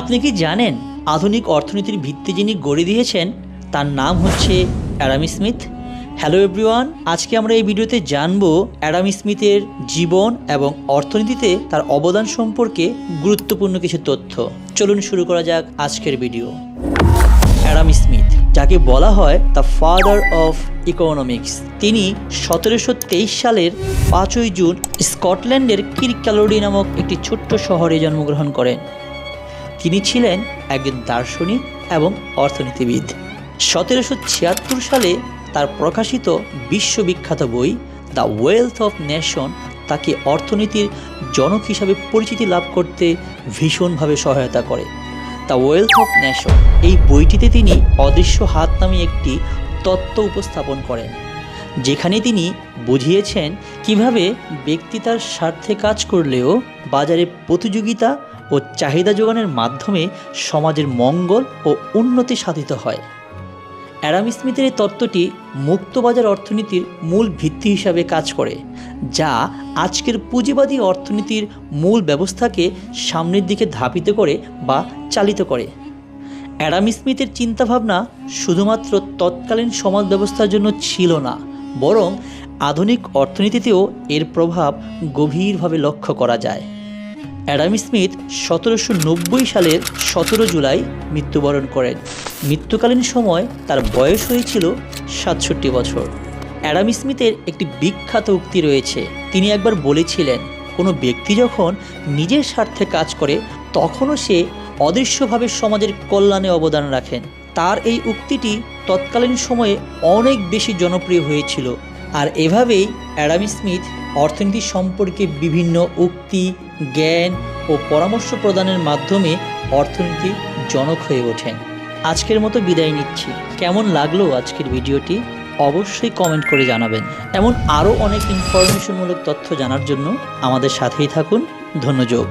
আপনি কি জানেন আধুনিক অর্থনীতির ভিত্তি যিনি গড়ে দিয়েছেন, তার নাম হচ্ছে অ্যাডাম স্মিথ? হ্যালো এভরিওয়ান, আজকে আমরা এই ভিডিওতে জানব অ্যাডাম স্মিথের জীবন এবং অর্থনীতিতে তার অবদান সম্পর্কে গুরুত্বপূর্ণ কিছু তথ্য। চলুন শুরু করা যাক আজকের ভিডিও। অ্যাডাম স্মিথ, যাকে বলা হয় দ্য ফাদার অফ ইকোনমিক্স। তিনি সতেরোশো তেইশ সালের পাঁচই জুন স্কটল্যান্ডের কিরক্যালোডি নামক একটি ছোট্ট শহরে জন্মগ্রহণ করেন। তিনি ছিলেন একজন দার্শনিক এবং অর্থনীতিবিদ। সতেরোশো ছিয়াত্তর সালে তার প্রকাশিত বিশ্ববিখ্যাত বই দ্য ওয়েলথ অফ নেশন তাকে অর্থনীতির জনক হিসাবে পরিচিতি লাভ করতে ভীষণভাবে সহায়তা করে। দ্য ওয়েলথ অফ নেশন এই বইটিতে তিনি অদৃশ্য হাত নামে একটি তত্ত্ব উপস্থাপন করেন, যেখানে তিনি বুঝিয়েছেন কীভাবে ব্যক্তি তার স্বার্থে কাজ করলেও বাজারে প্রতিযোগিতা ও চাহিদা যোগানের মাধ্যমে সমাজের মঙ্গল ও উন্নতি সাধিত হয়। অ্যাডাম স্মিথের এই তত্ত্বটি মুক্তবাজার অর্থনীতির মূল ভিত্তি হিসাবে কাজ করে, যা আজকের পুঁজিবাদী অর্থনীতির মূল ব্যবস্থাকে সামনের দিকে ধাপিত করে বা চালিত করে। অ্যাডাম স্মিথের চিন্তাভাবনা শুধুমাত্র তৎকালীন সমাজ ব্যবস্থার জন্য ছিল না, বরং আধুনিক অর্থনীতিতেও এর প্রভাব গভীরভাবে লক্ষ্য করা যায়। অ্যাডাম স্মিথ সতেরোশো নব্বই সালের সতেরো জুলাই মৃত্যুবরণ করেন। মৃত্যুকালীন সময় তার বয়স হয়েছিল সাতষট্টি বছর। অ্যাডাম স্মিথের একটি বিখ্যাত উক্তি রয়েছে। তিনি একবার বলেছিলেন, কোনো ব্যক্তি যখন নিজের স্বার্থে কাজ করে, তখনও সে অদৃশ্যভাবে সমাজের কল্যাণে অবদান রাখেন। তার এই উক্তিটি তৎকালীন সময়ে অনেক বেশি জনপ্রিয় হয়েছিল। আর এভাবেই অ্যাডাম স্মিথ অর্থনীতি সম্পর্কে বিভিন্ন উক্তি জ্ঞান ও পরামর্শ প্রদানের মাধ্যমে অর্থনীতি জনক হয়ে ওঠেন। আজকের মতো বিদায় নিচ্ছি। কেমন লাগল আজকের ভিডিওটি? অবশ্যই কমেন্ট করে জানাবেন। এমন আরও অনেক ইনফরমেশনমূলক তথ্য জানার জন্য আমাদের সাথেই থাকুন। ধন্যযোগ।